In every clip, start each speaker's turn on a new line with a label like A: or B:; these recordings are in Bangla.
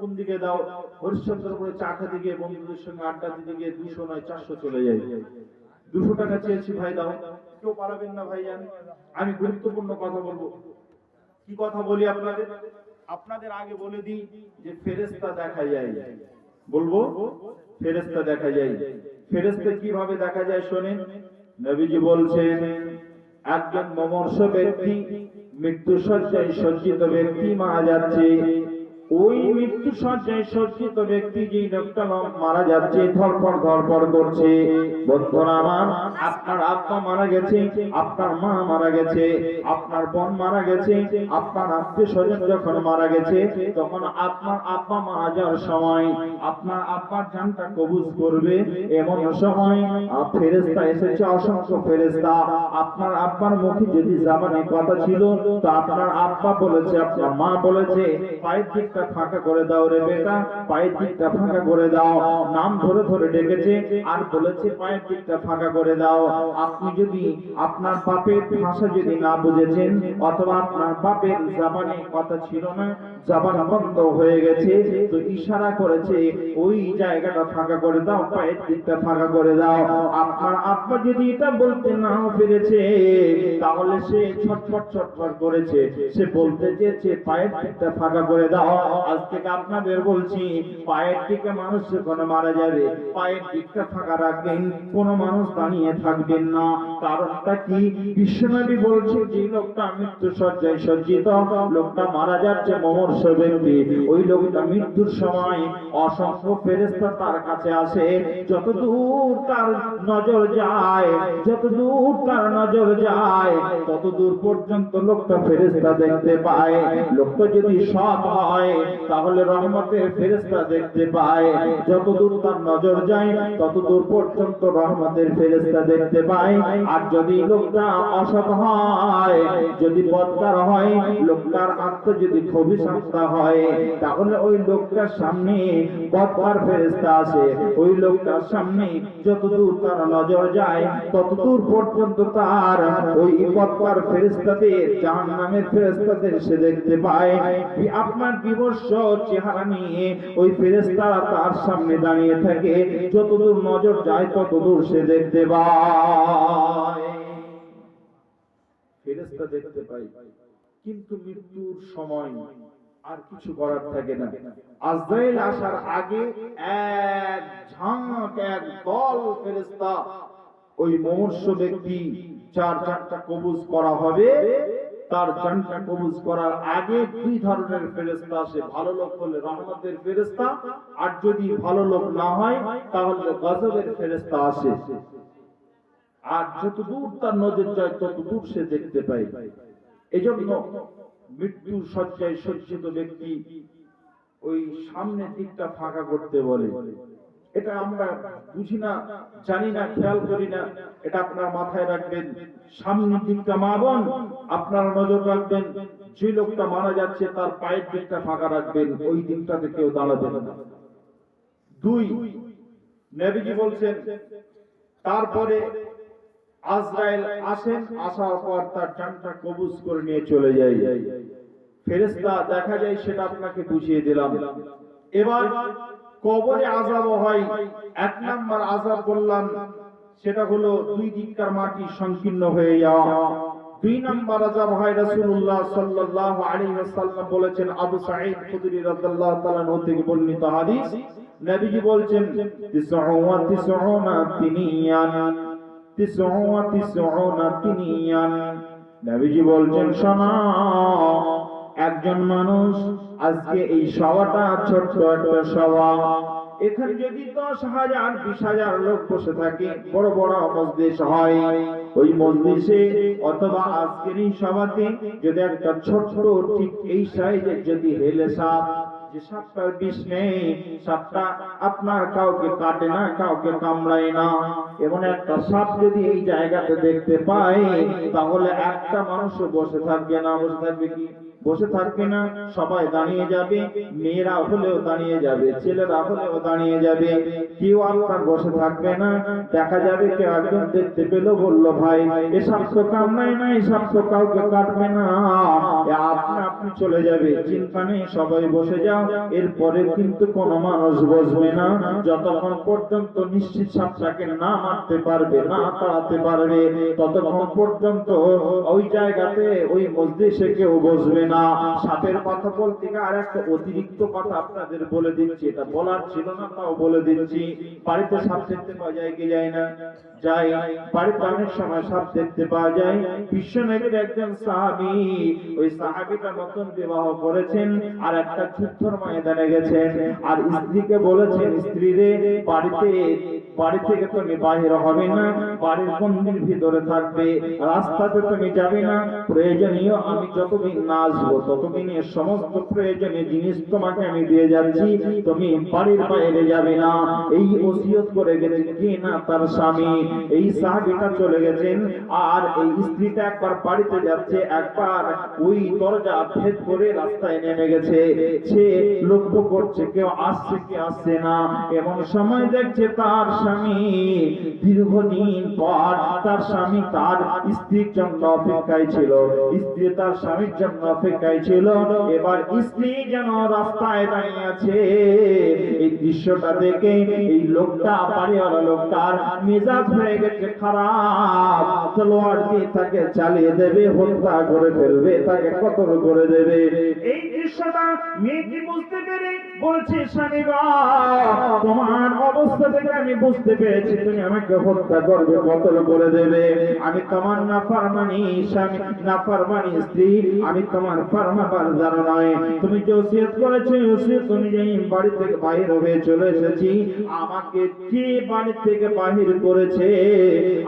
A: কোন দিকে দাও? হরিশ্চন্দ্রপুরে চা খেতে গিয়ে বন্ধুদের সঙ্গে আড্ডা দিতে গিয়ে দুশো নয়, চারশো চলে যায়। দুশো টাকা চেয়েছি ভাই, দাও। কেউ পারাবেন না ভাই জান আমি গুরুত্বপূর্ণ কথা বলব। কি কথা বলি আপনাদের? আপনাদের আগে বলে দিই যে ফেরেস্তা দেখা যায়। বলব ফেরেস্তা দেখা যায়। ফেরেস্তা কীভাবে দেখা যায় শোনেন? নবীজি বলছেন, একজন মমর্ষ ব্যক্তি মৃত্যু সজ্জায় সজ্জিত ব্যক্তি মারা যাচ্ছে। ওই মৃত্যু সজ্জায় সজ্জিত ব্যক্তি যেই লোকটা মারা যাচ্ছে ধরপড় ধরপড় করছে। বন্ধুরা আমার আপনার আত্মা মারা গেছে আপনার মা মারা গেছে আপনার বোন মারা গেছে আপনার আত্মীয় স্বজন যখন মারা গেছে তখন আপনার আব্বা মারা যাওয়ার সময় আপনার আব্বার জানটা কবুজ করবে এমন সময় আহ, ফেরেশতা এসেছে অসংখ্য ফেরেশতা। আপনার আব্বার মুখে যদি জামানে কথা ছিল তো আপনার আব্বা বলেছে আপনার মা বলেছে পায়ের দিকটা ফাঁকা করে দাও রে বেটা, পায়ের দিকটা ফাঁকা করে দাও। নাম ধরে ধরে ডেকেছে আর বলেছে পায়ের দিকটা ফাঁকা করে দাও। আপনি যদি আপনার বাপের ভাষা যদি না বুঝেছেন, অথবা আপনার বাপের জাবানে কথা ছিল না, জাবান বন্ধ হয়ে গেছে, তো ইশারা করেছে, ওই জায়গাটা ফাঁকা করে দাও, পায়ের দিকটা ফাঁকা করে দাও। আপনার আব্বা যদি এটা বলতে নাও পেরেছে, তাহলে সে ছটফট ছটফট করেছে। সে বলতে চেয়েছে, পায়ের দিকটা ফাঁকা করে দাও। আজ থেকে আপনাদের বলছি, পায়ের দিকে মানুষ মারা যাবে, পায়ের দিকটা রাখবেন মানুষ দাঁড়িয়ে থাকবেন না। কারণটা কি? বিশ্বনবী বলছে, যে লোকটা মৃত্যু সজ্জায় সজ্জিত, লোকটা মারা যাচ্ছে ব্যক্তি। ওই লোকটা মৃত্যুর সময় অসংখ্য ফেরেস্তা তার কাছে আসে। যত দূর তার নজর যায় যত দূর তার নজর যায় তত দূর পর্যন্ত লোকটা ফেরেস্তা দেখতে পায়। লোকটা যদি সৎ হয় তাহলে রহমতের ফেরেস্তা দেখতে পায়। যত দূর তার নজর যায় তত দূর পর্যন্ত রহমতের ফেরেস্তা দেখতে পায়। আর যদি লোকটা অসৎ হয়, যদি বদকার হয়, লোকটার আত্মা যদি খুবই সস্তা হয়, তাহলে ওই লোকটার সামনে বদকার ফেরেস্তা আসে। ওই লোকটার সামনে যত দূর তার নজর যায় তত দূর পর্যন্ত তার ওই বদকার ফেরেস্তাদের জাহান্নামের ফেরেস্তাদের সে দেখতে পায়। আপনার চেহারা নিয়ে ওই ফেরেস্তারা তার সামনে দাঁড়িয়ে থাকে। যতদূর নজর যায়, ততদূর সে দেখতে পায়। ফেরেস্তা দেখতে পাই কিন্তু মৃত্যুর সময় আর কিছু করার থাকে না। আজরাইল আসার আগে এক ঝাঁক, এক দল ফেরেস্তা ওই মমর্ষ ব্যক্তি চার চারটা কবুজ করা হবে। তার জানটা কবুজ করার আগে দুই ধরনের ফেরেস্তা আসে। ভালো লোক হলে রহমতের ফেরেস্তা আর যদি ভালো লোক না হয়, তাহলে গজবের ফেরেস্তা আসে। আর যত দূর তার নজর যায় তত দূর সে দেখতে পায়। এজন্য মৃত্যুর শয্যায় সজ্জিত ব্যক্তি ওই সামনের দিকটা ফাঁকা করতে বলে। এটা আমরা বুঝি না, জানি না, খেয়াল করি না। এটা আপনার মাথায় রাখবেন। সামনের দিকটা মা বোন, আপনারা নজর রাখবেন। যে লোকটা মারা যাচ্ছে, তার পায়ের দিকটা ফাঁকা রাখবেন। ওই দিকটাতে কেউ দাঁড়াবেন না। দুই, নবীজি বলছেন, তারপরে আজরাইল আসেন, আসার পর তার জানটা কবুজ করে নিয়ে চলে যায় ফেরেশতা দেখা যায়, সেটা আপনাকে বুঝিয়ে দিলাম। এবার কবরে আযাব হয়। এক নাম্বার আযাব বললাম, সেটা হলো দুই দিককার মাটি সংকীর্ণ হয়ে যাওয়া। দুই নাম্বার আযাব হয় রাসূলুল্লাহ সাল্লাল্লাহু আলাইহি ওয়াসাল্লাম বলেছেন, আবু সাঈদ খুদরি রাদিয়াল্লাহু তাআলা আনহু থেকে বর্ণিত হাদিস। নবীজি বলছেন তিসউ তিসউনা তিনিয়ান তিসউ তিসউনা তিনিয়ান। নবীজি বলছেন, শোনো একজন মানুষ আজকে এই সভাটা, ছোট্ট একটা সভা। এখানে যদি দশ হাজার, বিশ হাজার লোক বসে থাকে, বড় বড় মজলিস হয়। ওই মজলিসে অথবা আজকের এই সভাতে যদি একটা ছোট্ট ঠিক এই সাইজের যদি হেলে সাপ, যে সাপটার বিষ নেই, সাপটা আপনার কাউকে কাটে না, কাউকে কামড়ায় না। এমন একটা সাপ যদি এই জায়গাতে দেখতে পাই তাহলে একটা মানুষও বসে থাকবে না, বসে থাকবে কি? বসে থাকবে না, সবাই দাঁড়িয়ে যাবে, মেয়েরা হলেও দাঁড়িয়ে যাবে, ছেলেরা হলেও দাঁড়িয়ে যাবে। কেউ আপনার বসে থাকবে না, দেখা যাবে কেউ একজন দেখতে পেল, বলল, ভাই, এসব তো কামনাই না এসব তো কাউকে কাটবে না। আপনি আপনি চলে যাবে, চিন্তা নেই, সবাই বসে যাও, এরপরে কিন্তু কোনো মানুষ বসবে না। যতক্ষণ পর্যন্ত নিশ্চিত সাপটাকে না মারতে পারবে, না তাড়াতে পারবে, ততক্ষণ পর্যন্ত ওই জায়গাতে, ওই মসজিদে কেউ বসবে না। সাপের কথা বলতে আর একটা অতিরিক্ত কথা আপনাদের বলে দিচ্ছি। এটা বলার ছিল না, তাও বলে দিচ্ছি। বাড়িতে সাপ দেখতে পাওয়া যায় কি যায় না? যাই বাড়িতে অনেক সময় সাপ দেখতে পাওয়া যায়। বিশ্ব নবীর একজন সাহাবী ওই সাহাবীটা নতুন বিবাহ করেছেন আর একটা যুদ্ধর ময়দানে গেছেন। আর স্ত্রীকে বলেছেন, স্ত্রী রে, বাড়িতে বাড়ি থেকে তুমি বাইরে হবে না, বাড়ির গন্ডির ভিতরে থাকবে, রাস্তাতে তুমি যাবে না। প্রয়োজনীয় আমি যতদিন না আসব ততদিনের সমস্ত প্রয়োজনীয় জিনিস তোমাকে আমি দিয়ে যাচ্ছি, তুমি বাড়ির বাইরে যাবে না। এই ওসিয়ত করে গেছেন কে না? তার স্বামী। এই সাহাবিটা চলে গেছেন, আর এই স্ত্রীটা একবার বাড়িতে যাচ্ছে, একবার ওই দরজা ভেদ করে রাস্তায় নেমে গেছে। সে লক্ষ্য করছে, কেউ আসছে, কি আসছে না। এমন সময় দেখছে তার স্বামী। দীর্ঘদিন পর তার স্বামী তার স্ত্রীর জন্য অপেক্ষায় ছিল। স্ত্রী তার স্বামীর জন্য অপেক্ষায় ছিল। এবার স্ত্রী যেন রাস্তায় দাঁড়িয়ে আছে। এই দৃশ্যটা দেখে এই লোকটা, বাড়িওয়ালা লোকটার মেজাজ হয়ে গেছে খারাপ। তলোয়ার দিয়ে তাকে চালিয়ে দেবে, হত্যা করে ফেলবে, তাকে কতল করে দেবে। এই দৃশ্যটা মেয়েটি বুঝতে পেরে বলছে, স্বামী তোমার অবস্থা থেকে আমি বুঝতে পেরেছি তুমি আমাকে হত্যা করবে করে দেবে। আমি তোমার নাফরমানি স্বামী, নাফরমানি স্ত্রী, আমি তোমার নয়। তুমি যে ওসিয়ত করেছ ওসিয়ত অনুযায়ী বাড়ি থেকে বাইরে হয়ে চলে এসেছি। আমাকে বাড়ি থেকে বাহির করেছে?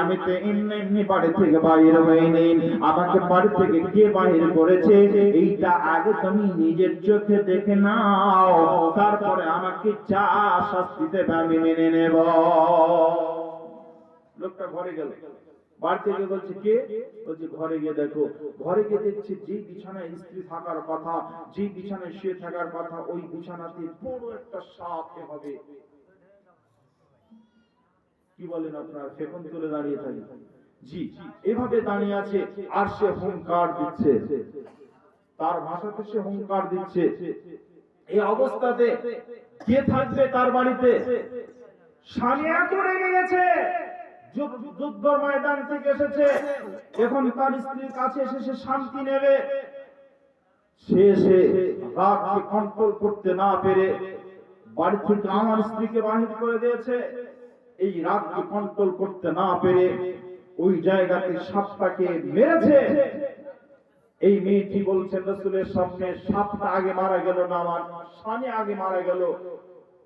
A: আমি তো এমনি এমনি বাড়ি থেকে বাইর হইনি। আমাকে বাড়ি থেকে কে বাহির করেছে? এইটা আগে তুমি নিজের চোখে দেখে নাও। তারপরে আমাকে যা শাস্তি দেবে, আমি মেনে নেব। লোকটা ঘরে গেল। বাড়িতে গিয়ে বলছে, কে? বলছে, ঘরে গিয়ে দেখো। ঘরে গিয়ে দেখছে যে বিছানায় স্ত্রী থাকার কথা, যে বিছানায় শুয়ে থাকার কথা, ওই বিছানাতে একটা সাপ হবে। কি বলেন ফেকন তুলে দাঁড়িয়ে থাকে। জি, এভাবে দাঁড়িয়ে আছে, আর সে হুঙ্কার দিচ্ছে। তার ভাষাতে সে হুঙ্কার দিচ্ছে। এই অবস্থাতে কে থাকবে তার বাড়িতে? স্বামী এত রেগে গেছে যুদ্ধ- ময়দান থেকে এসেছে। এখন তার স্ত্রীর কাছে এসে সে শান্তি নেবে। সে সে রাগকে কন্ট্রোল করতে না পেরে বাড়ি থেকে আমার স্ত্রীকে বাহির করে দিয়েছে। এই রাগকে কন্ট্রোল করতে না পেরে ওই জায়গাতে সাপটাকে মেরেছে। এই মেয়েটি বলছেন রসুলের সামনে সাপটা আগে মারা গেল না আমার? স্বামী আগে মারা গেল।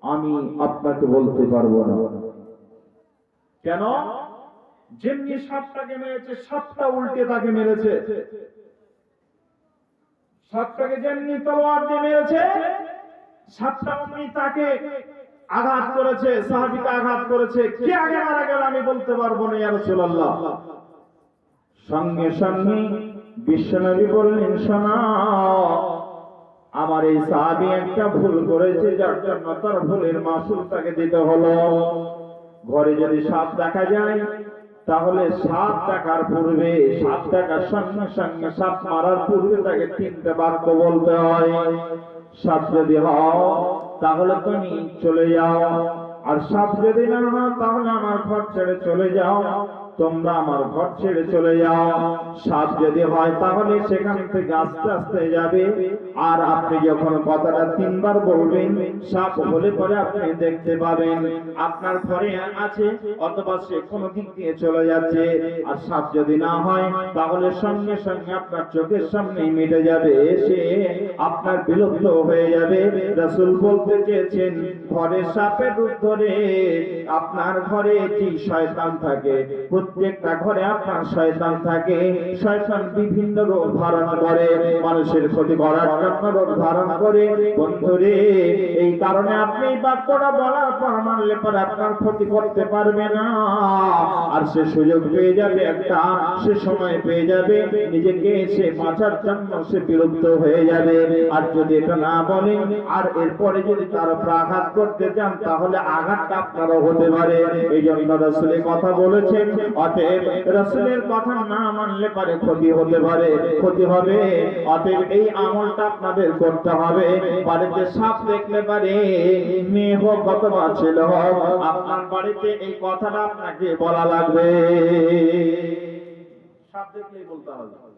A: আমি আপনাকে বলতে পারব না। কেন? যেমনি সাপটাকে মেরেছে, সাপটা উল্টে তাকে মেরেছে। সাপটাকে যেমনি তলোয়ার দিয়ে মেরেছে, সাপটা অমনি তাকে আঘাত করেছে, সাহাবিকে আঘাত করেছে। কে আগে মারা গেল আমি বলতে পারব না, ইয়া রাসূলুল্লাহ। সঙ্গে সঙ্গে বিশ্বনবী বললেন, শোনা আমার এই সাহাবি একটা ভুল করেছে, যার জন্য তার ভুলের মাসুল তাকে দিতে হলো। ঘরে যদি সাপ দেখা যায়, তাহলে সাত টাকার পূর্বে, সাত টাকার সঙ্গে সঙ্গে সাপ মারার পূর্বে তাকে তিনটে বাক্য বলতে হয়। সাপ যদি হও, তাহলে তুমি চলে যাও। আর সাপ যদি না হও, তাহলে আমার ঘর ছেড়ে চলে যাও। তোমরা আমার ঘর ছেড়ে চলে যাও। সাপ যদি হয় তাহলে সেখান থেকে আস্তে আস্তে যাবে। আর আপনি যখন কথাটা তিনবার বলবেন, সাপ হলে পরে আপনি দেখতে পাবেন, আপনার ঘরে আছে অথবা সে কোনো দিক দিয়ে চলে যাচ্ছে। আর সাপ যদি না হয়, তাহলে সঙ্গে সঙ্গে আপনার চোখের সামনেই মিটে যাবে। সে আপনার বিলুপ্ত হয়ে যাবে। রাসূল বলতে চেয়েছেন, ঘরে সাপের ধরে আপনার ঘরে যে শয়তান থাকে? প্রত্যেকটা ঘরে আপনার শয়তান থাকে। শয়তান বিভিন্ন রূপ ধারণ করে, মানুষের ক্ষতি করার জন্য রূপ ধারণ করে। বন্ধুরে, এই কারণে আপনি বাক্যটা বলার পর মানলে পরে আপনার ক্ষতি করতে পারবে না। আর সে সুযোগ পেয়ে যাবে একটা, সে সময় পেয়ে যাবে, নিজেকে সে বাঁচার জন্য সে বিলুপ্ত হয়ে যাবে। আর যদি এটা না বলেন, আর এরপরে যদি তার উপর আঘাত করতে চান, তাহলে আঘাতটা আপনারও হতে পারে। এই জন্য কথা বলেছেন অতএব রসুলের কথা না মানলে পারে ক্ষতি হতে পারে, ক্ষতি হবে। অতএব এই আমলটা আপনাদের করতে হবে। বাড়িতে সাপ দেখলে পারে, মেয়ে হোক অথবা ছেলে আপনার বাড়িতে এই কথাটা আপনাকে বলা লাগবে। সাপ দেখলেই বলতে হবে।